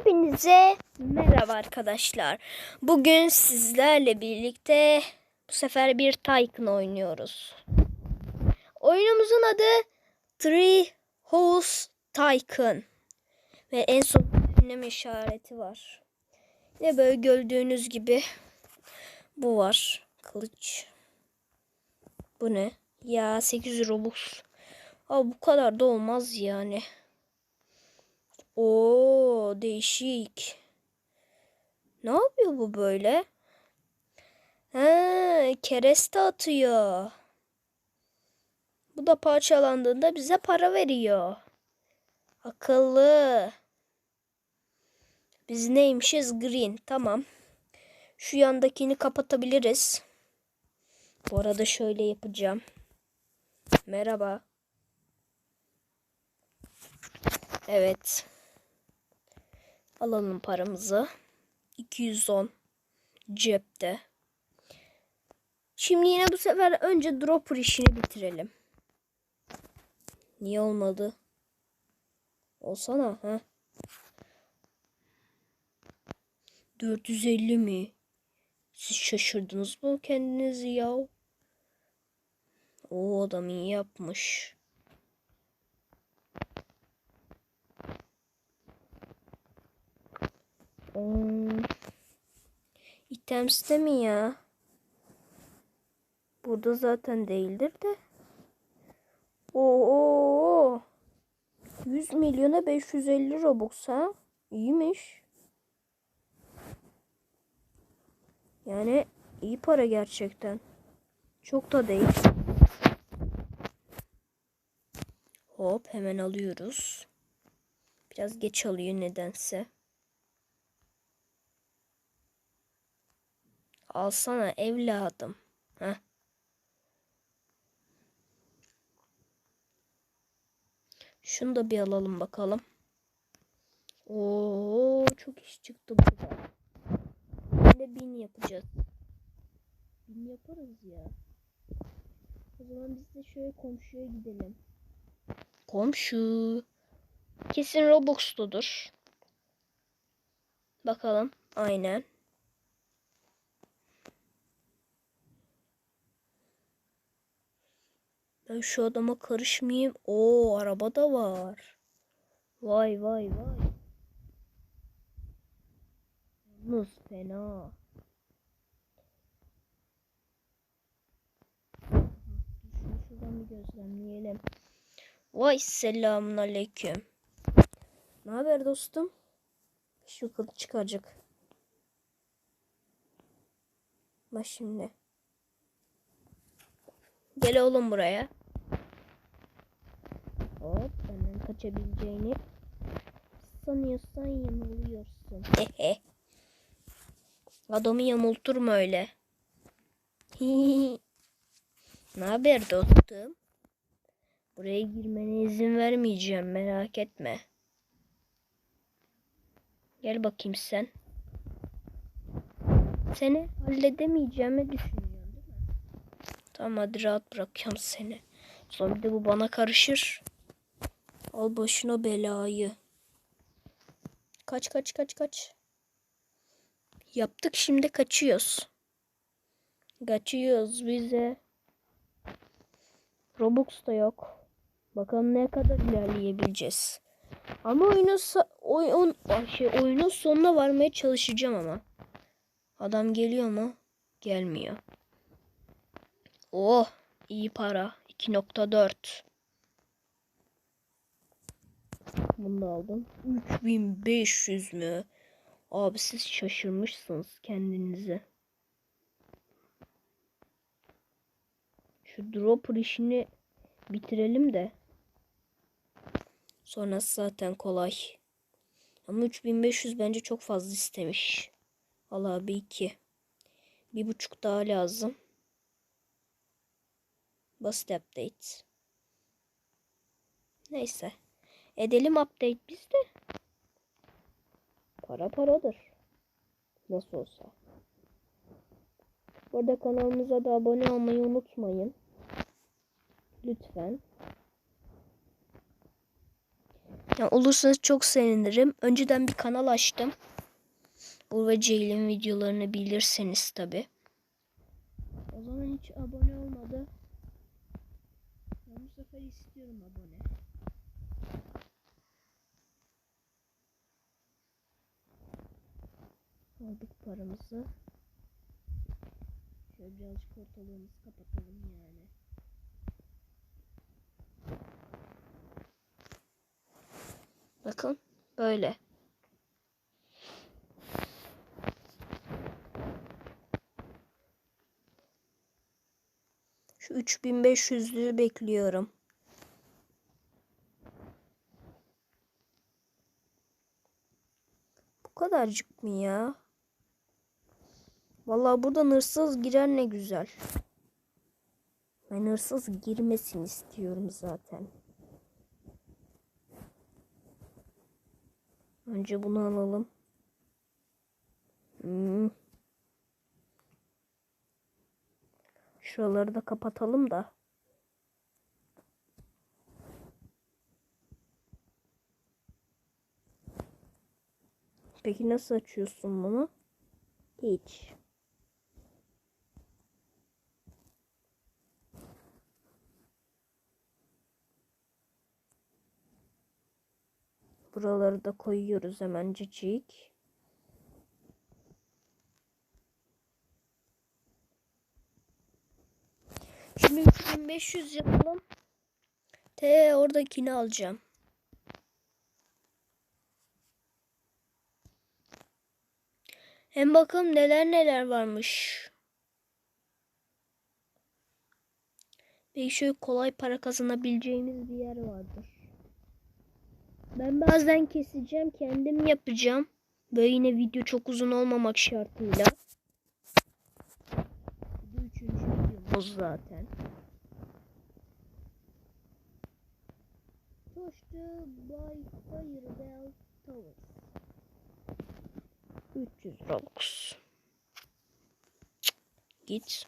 Hepinize merhaba arkadaşlar. Bugün sizlerle birlikte bu sefer bir Tycoon oynuyoruz. Oyunumuzun adı Three Horse Tycoon. Ve en son ünlem işareti var. Ve böyle gördüğünüz gibi bu var. Kılıç. Bu ne? Ya 8 Robux. Aa, bu kadar da olmaz yani. Oo değişik. Ne yapıyor bu böyle? Ha, kereste atıyor. Bu da parçalandığında bize para veriyor. Akıllı. Biz neymişiz? Green. Tamam. Şu yandakini kapatabiliriz. Bu arada şöyle yapacağım. Merhaba. Evet. Alalım paramızı. 210 cepte. Şimdi yine bu sefer önce dropper işini bitirelim. Niye olmadı? Olsana ha. 450 mi? Siz şaşırdınız mı kendinizi ya? O adam iyi yapmış. Hmm. İtems'te mi ya? Burada zaten değildir de. Oo. 100 milyona 550 Robux ha? İyiymiş. Yani iyi para gerçekten. Çok da değil. Hop hemen alıyoruz. Biraz geç alıyor nedense. Alsana evladım. Heh. Şunu da bir alalım bakalım. Oo çok iş çıktı burada. Şimdi bin yapacağız. Bin yaparız ya. O zaman biz de şöyle komşuya gidelim. Komşu. Kesin Robux'ludur. Bakalım. Aynen. Ben şu adama karışmayayım. Oo araba da var. Vay vay vay. Yalnız fena. Şuradan bir gözlemleyelim. Vay selamun aleyküm. Ne haber dostum? Şu kılıç çıkacak. Bak şimdi. Gel oğlum buraya. Hop benden kaçabileceğini sanıyorsan yanılıyorsun. Hehe. Adamı yamulturma öyle. ne haber dostum? Buraya girmene izin vermeyeceğim merak etme. Gel bakayım sen. Seni halledemeyeceğimi düşünüyorsun değil mi? Tamam hadi rahat bırakıyorum seni. Sonra bir de bu bana karışır. Al başına belayı. Kaç kaç kaç kaç. Yaptık şimdi kaçıyoruz. Kaçıyoruz bize. Robux da yok. Bakalım ne kadar ilerleyebileceğiz. Ama oyunun oyun şey oyunun sonuna varmaya çalışacağım ama. Adam geliyor mu? Gelmiyor. Oh, iyi para. 2.4. Bunu da aldım. 3500 mü? Abi siz şaşırmışsınız kendinize. Şu dropper işini bitirelim de. Sonrası zaten kolay. Ama 3500 bence çok fazla istemiş. Allah abi iki. Bir buçuk daha lazım. Basit update. Neyse. Edelim update biz de. Para paradır. Nasıl olsa. Burada kanalımıza da abone olmayı unutmayın. Lütfen. Ya olursanız çok sevinirim. Önceden bir kanal açtım. Bu ve Ceylin videolarını bilirseniz tabi. O zaman hiç abone olmadı. Ben bu sefer istiyorum abone. Aldık paramızı. Şöyle birazcık ortalığımızı kapatalım yani. Bakın böyle. Şu 3500'lüğü bekliyorum. Bu kadarcık mı ya? Vallahi buradan hırsız girer ne güzel. Ben hırsız girmesin istiyorum zaten. Önce bunu alalım. Hmm. Şuraları da kapatalım da. Peki nasıl açıyorsun bunu? Hiç. Buraları da koyuyoruz hemencecik. Şimdi 3500 yapalım. T oradakini alacağım. Hem bakalım neler neler varmış. Belki şöyle kolay para kazanabileceğimiz bir yer vardır. Ben bazen keseceğim, kendim yapacağım. Böyle yine video çok uzun olmamak şartıyla. Bu üçüncü videomuz zaten. The by Firebell Towers. 300 Robux. Git.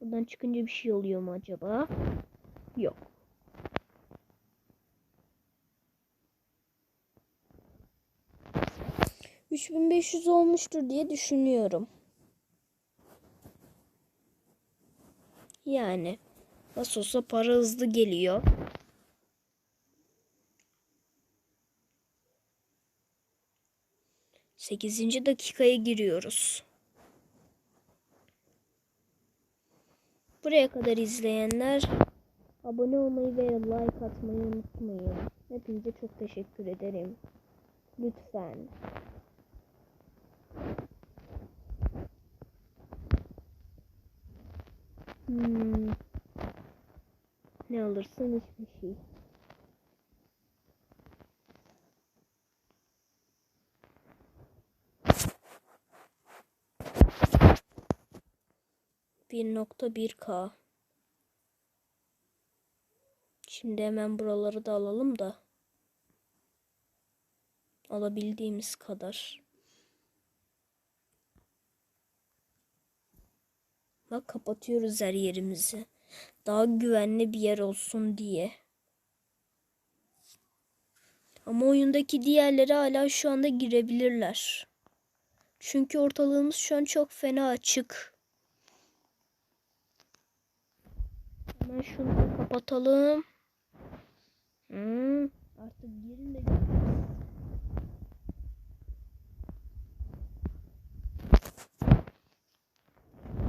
Buradan çıkınca bir şey oluyor mu acaba? Yok. Üç bin beş yüz olmuştur diye düşünüyorum. Yani nasıl olsa para hızlı geliyor. Sekizinci dakikaya giriyoruz. Buraya kadar izleyenler abone olmayı ve like atmayı unutmayın. Hepinize çok teşekkür ederim. Lütfen. Hmm. Ne alırsın hiçbir şey. Bir nokta bir K. Şimdi hemen buraları da alalım da. Alabildiğimiz kadar. Bak kapatıyoruz her yerimizi. Daha güvenli bir yer olsun diye. Ama oyundaki diğerleri hala şu anda girebilirler. Çünkü ortalığımız şu an çok fena açık. Hemen şunu kapatalım. Hmm, artık girin de görürüz.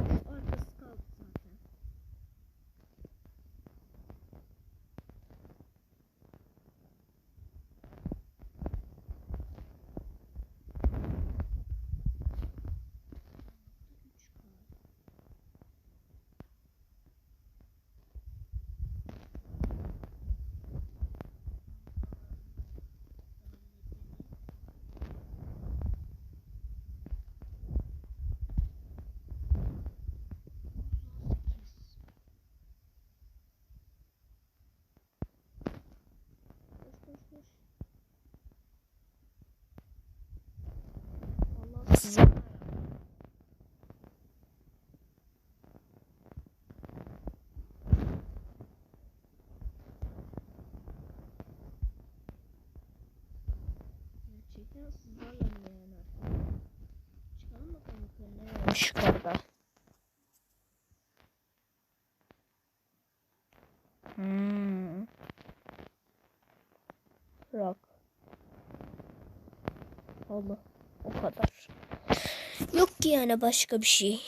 Şu arkası kaldı zaten. Üç kaldı. Koş koş koş. Allah size. sızlarla mı yani? Çıkalım bakalım yukarı ne varmış yukarıda. Hmm. Rock. Allah. O kadar. Yok ki yani başka bir şey.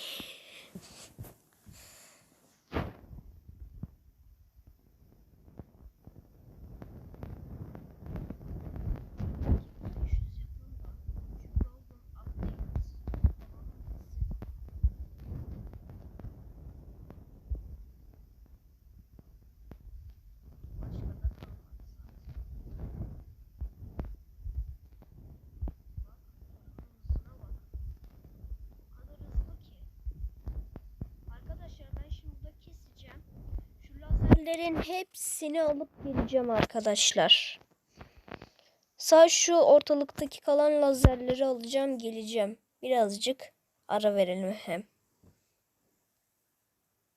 Lazerlerin hepsini alıp geleceğim arkadaşlar. Sağ şu ortalıktaki kalan lazerleri alacağım geleceğim. Birazcık ara verelim hem.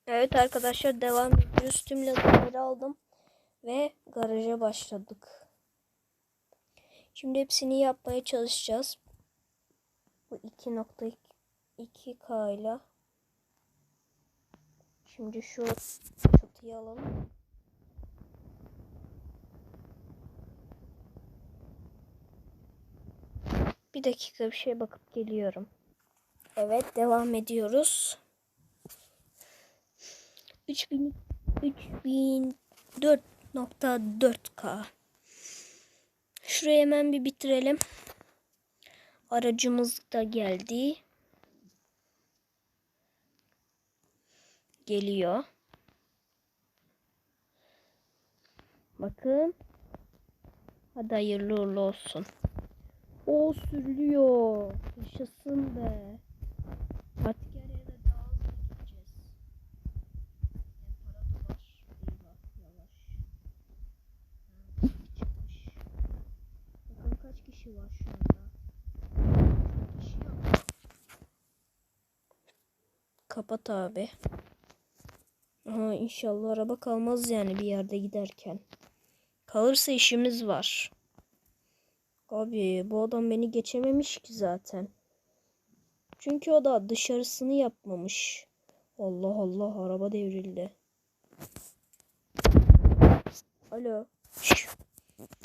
Evet arkadaşlar devam ediyoruz. Tüm lazerleri aldım ve garaja başladık. Şimdi hepsini yapmaya çalışacağız. Bu 2.2K ile Şimdi şu çatıyı alalım. Bir dakika bir şey bakıp geliyorum. Evet devam ediyoruz. 3000 3004.4K. Şurayı hemen bir bitirelim. Aracımız da geldi. Geliyor. Bakın. Hadi hayırlı uğurlu olsun. O sürülüyor. Yaşasın be. Artık her yere daha hızlı gideceğiz. Hem para da var. Eyvah yavaş. Çıkmış. Bakın kaç kişi var şu anda. Kapat abi. Aha, inşallah araba kalmaz yani bir yerde giderken. Kalırsa işimiz var. Abi bu adam beni geçememiş ki zaten. Çünkü o da dışarısını yapmamış. Allah Allah araba devrildi. Alo. Şş.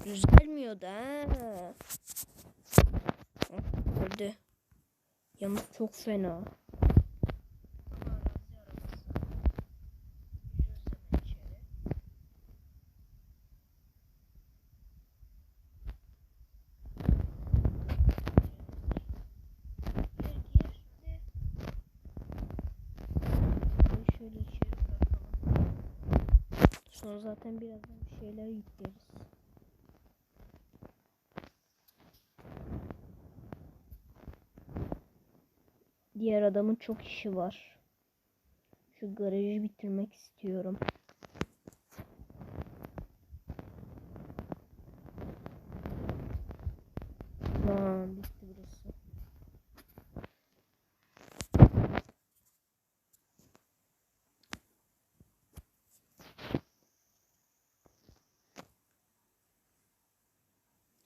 Düzelmiyor da. ha. Öldü. Yalnız çok fena. Şöyle içeri bırakalım. Sonra zaten birazdan bir şeyler yükleriz. Diğer adamın çok işi var. Şu garajı bitirmek istiyorum. Tamam bitti burası.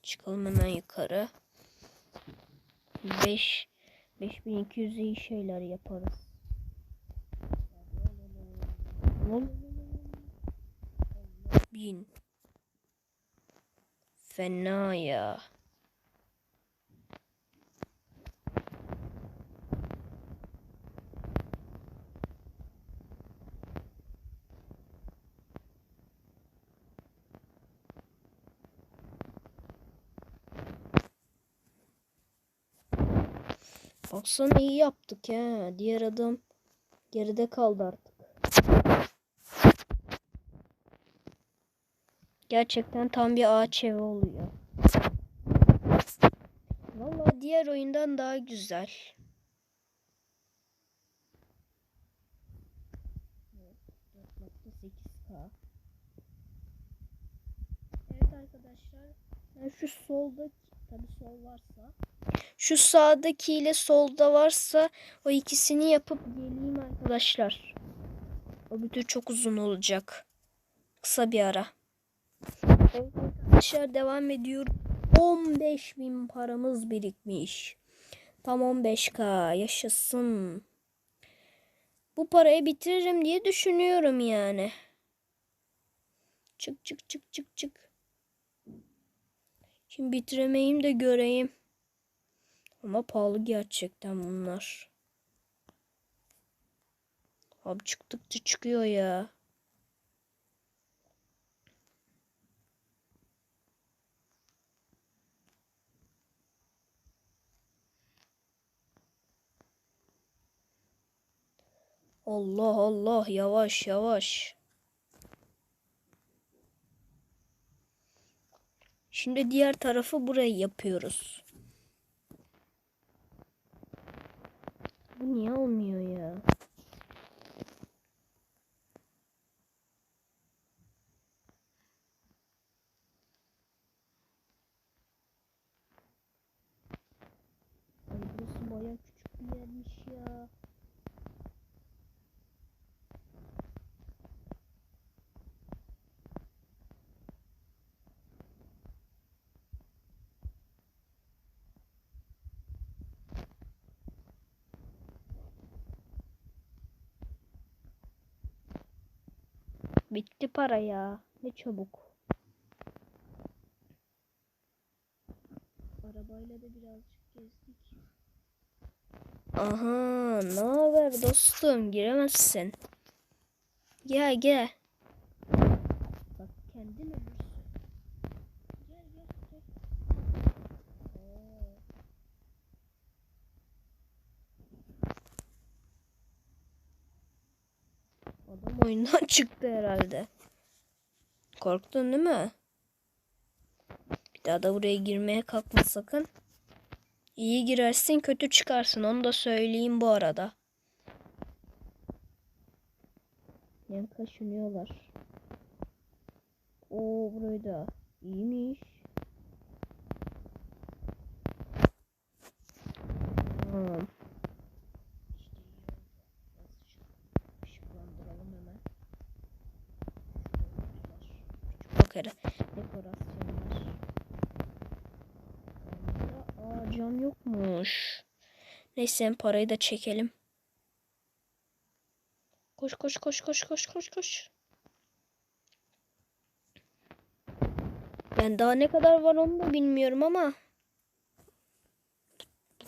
Çıkalım hemen yukarı. 5 5200 iyi şeyler yaparız. Bin. Fena ya. Baksana iyi yaptık ha. Diğer adam geride kaldı artık. Gerçekten tam bir ağaç evi oluyor. Vallahi diğer oyundan daha güzel. Evet, 4.8K. Evet arkadaşlar. Ben şu solda tabi sol varsa şu sağdaki ile solda varsa o ikisini yapıp geleyim arkadaşlar. O bütün çok uzun olacak. Kısa bir ara. Evet arkadaşlar devam ediyorum. 15 bin paramız birikmiş. Tam 15k yaşasın. Bu parayı bitiririm diye düşünüyorum yani. Çık çık çık çık çık. Şimdi bitiremeyim de göreyim. Ama pahalı gerçekten bunlar. Abi çıktıkça çıkıyor ya. Allah Allah yavaş yavaş. Şimdi diğer tarafı burayı yapıyoruz. Bu niye olmuyor ya? Burası baya küçük bir yermiş ya. Bitti para ya. Ne çabuk. Arabayla da birazcık gezdik. Aha, ne haber dostum? Giremezsin. Gel gel. Bak kendin ölürsün. Gel gel gel. Oo. Adam oyundan çıktı herhalde. Korktun değil mi? Bir daha da buraya girmeye kalkma sakın. İyi girersin kötü çıkarsın onu da söyleyeyim bu arada. Yan kaşınıyorlar. Oo burayı da iyiymiş. Tamam. İşte iyi oldu. Biraz ışıklandıralım hemen. Şurada Küçük bakara dekorasyonlar. Aa cam yokmuş. Neyse parayı da çekelim. Koş koş koş koş koş koş koş. Ben daha ne kadar var onu da bilmiyorum ama.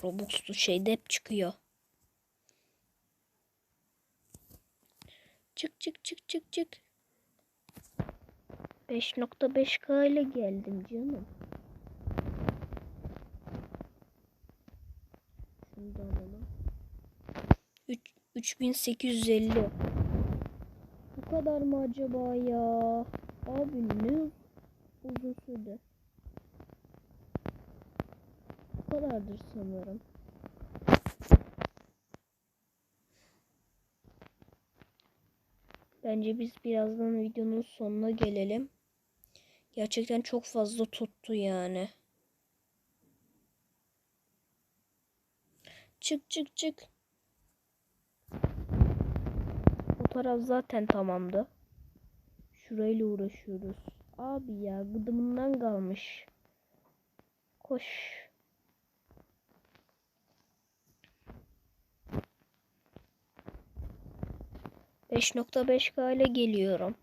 Robux'lu şeyde hep çıkıyor. Çık çık çık çık çık. 5.5K ile geldim canım. Şunu da alalım. 3, 3850. Bu kadar mı acaba ya? Abi ne uzun sürdü. Bu kadardır sanırım. Bence biz birazdan videonun sonuna gelelim. Gerçekten çok fazla tuttu yani. Çık çık çık. Bu taraf zaten tamamdı. Şurayla uğraşıyoruz. Abi ya gıdımından kalmış. Koş. Beş nokta beş ile geliyorum.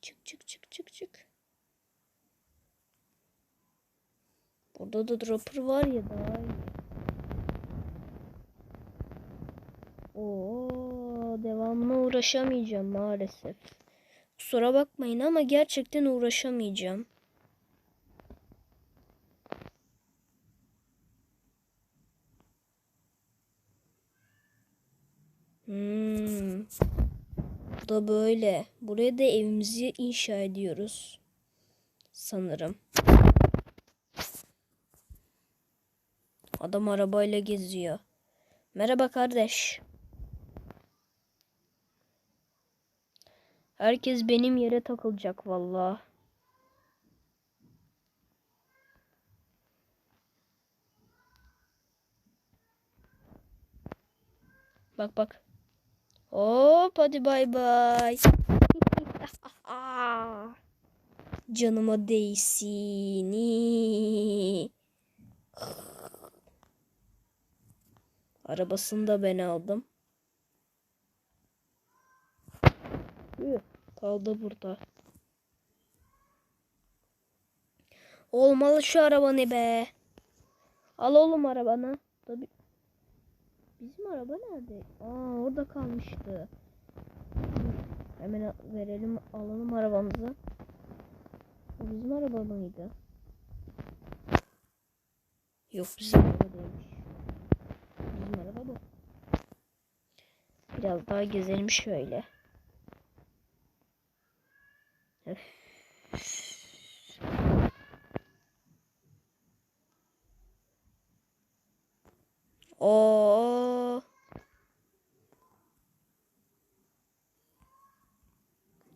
Çık çık çık çık çık. Burada da dropper var ya daha iyi. Oo, devamına uğraşamayacağım maalesef. Kusura bakmayın ama gerçekten uğraşamayacağım. Hmm. Bu da böyle. Buraya da evimizi inşa ediyoruz. Sanırım. Adam arabayla geziyor. Merhaba kardeş. Herkes benim yere takılacak vallahi. Bak bak. Hop hadi bay bay. Canıma değsin. Arabasını da ben aldım. Kaldı burada. Olmalı şu arabanı be. Al oğlum arabanı. Tabii. Bizim araba nerede? Aa orada kalmıştı. Hemen verelim alalım arabamızı. Bu bizim araba mıydı? Yok bizim araba değilmiş. Bizim araba bu. Biraz daha gezelim şöyle. Öf.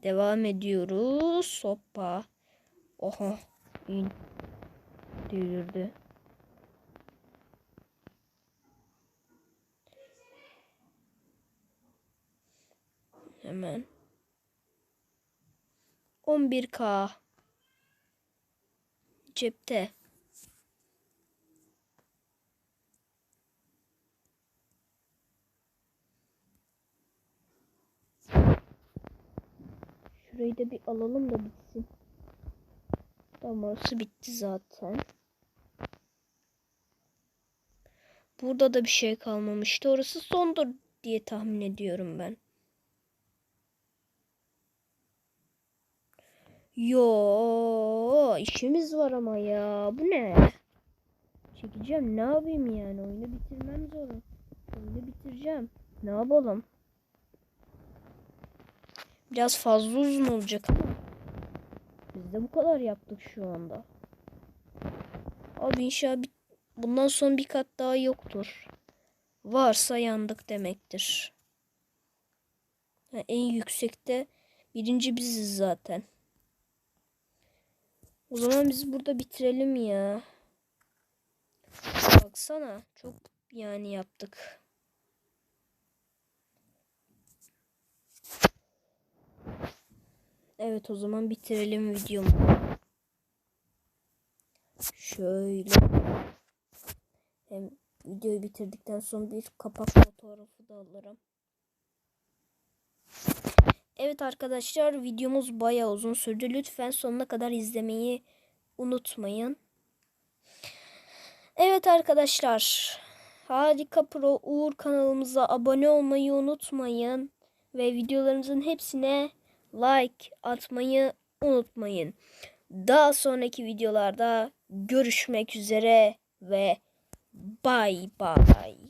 Devam ediyoruz. Hoppa. Oha. İn. Hemen. 11K. Cepte. Şurayı da bir alalım da bitsin. Tamam orası bitti zaten. Burada da bir şey kalmamıştı. Orası sondur diye tahmin ediyorum ben. Yo işimiz var ama ya. Bu ne? Çekeceğim. Ne yapayım yani? Oyunu bitirmem zor. Oyunu bitireceğim. Ne yapalım? Biraz fazla uzun olacak ama biz de bu kadar yaptık şu anda. Abi inşallah bir, bundan son bir kat daha yoktur. Varsa yandık demektir. Ha, en yüksekte birinci biziz zaten. O zaman biz burada bitirelim ya. Baksana çok yani yaptık. Evet o zaman bitirelim videomu. Şöyle. Hem videoyu bitirdikten sonra bir kapak fotoğrafı da alırım. Evet arkadaşlar videomuz bayağı uzun sürdü. Lütfen sonuna kadar izlemeyi unutmayın. Evet arkadaşlar. Harika Pro Uğur kanalımıza abone olmayı unutmayın. Ve videolarımızın hepsine like atmayı unutmayın. Daha sonraki videolarda görüşmek üzere ve bay bay.